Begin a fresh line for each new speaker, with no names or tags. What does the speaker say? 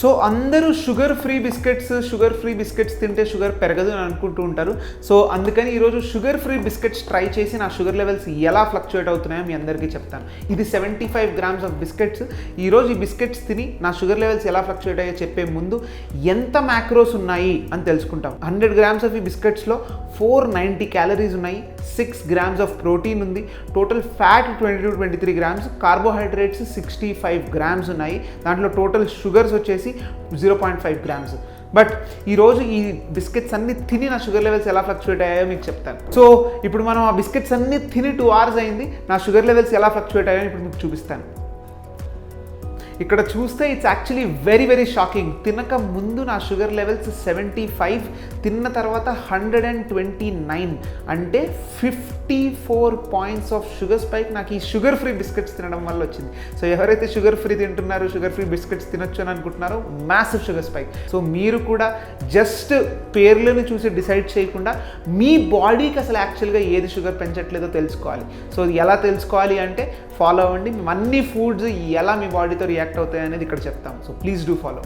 So అందరూ sugar free biscuits sugar free biscuits తింటే sugar పెరగదు అని అనుకుంటూ ఉంటారు. సో అందుకని ఈరోజు షుగర్ ఫ్రీ బిస్కెట్స్ ట్రై చేసి నా షుగర్ లెవెల్స్ ఎలా ఫ్లక్చుయేట్ అవుతున్నాయో మీ అందరికీ చెప్తాను. ఇది seventy five grams of biscuits. ఈరోజు ఈ బిస్కెట్స్ తిని నా షుగర్ లెవెల్స్ ఎలా ఫ్లక్చుయేట్ అయ్యో చెప్పే ముందు ఎంత మ్యాక్రోస్ ఉన్నాయి అని తెలుసుకుంటాం. హండ్రెడ్ గ్రామ్స్ ఆఫ్ ఈ బిస్కెట్స్లో ఫోర్ నైంటీ క్యాలరీస్ ఉన్నాయి. సిక్స్ గ్రామ్స్ ఆఫ్ ప్రోటీన్ ఉంది. Total fat twenty two twenty three grams carbohydrates sixty five grams ఉన్నాయి. దాంట్లో టోటల్ షుగర్స్ వచ్చేసి zero point five grams but ఈరోజు ఈ బిస్కెట్స్ అన్ని తిని నా షుగర్ లెవెల్స్ ఎలా ఫ్లక్చుయేట్ అయ్యాయో మీకు చెప్తాను. సో ఇప్పుడు మనం ఆ బిస్కెట్స్ అన్ని తిని టూ అవర్స్ అయింది. నా షుగర్ లెవెల్స్ ఎలా ఫ్లక్చుయేట్ అయ్యాయో ఇప్పుడు మీకు చూపిస్తాను. ఇక్కడ చూస్తే it's actually very very shocking తినక ముందు నా షుగర్ లెవెల్స్ సెవెంటీ ఫైవ్ తిన్న తర్వాత హండ్రెడ్ అండ్ ట్వంటీ నైన్ అంటే fifty four points of sugar spike నాకు ఈ షుగర్ ఫ్రీ బిస్కెట్స్ తినడం వల్ల వచ్చింది. సో ఎవరైతే షుగర్ ఫ్రీ తింటున్నారో షుగర్ ఫ్రీ బిస్కెట్స్ తినొచ్చు అని అనుకుంటున్నారో మ్యాసివ్ షుగర్ స్పైక్ సో మీరు కూడా జస్ట్ పేర్లను చూసి డిసైడ్ చేయకుండా మీ బాడీకి అసలు యాక్చువల్గా ఏది షుగర్ పెంచట్లేదో తెలుసుకోవాలి. సో ఎలా తెలుసుకోవాలి అంటే ఫాలో అవ్వండి. అన్ని ఫుడ్స్ ఎలా మీ బాడీతో రియాక్ట్ అవుతాయి అనేది ఇక్కడ చెప్తాం. So please do follow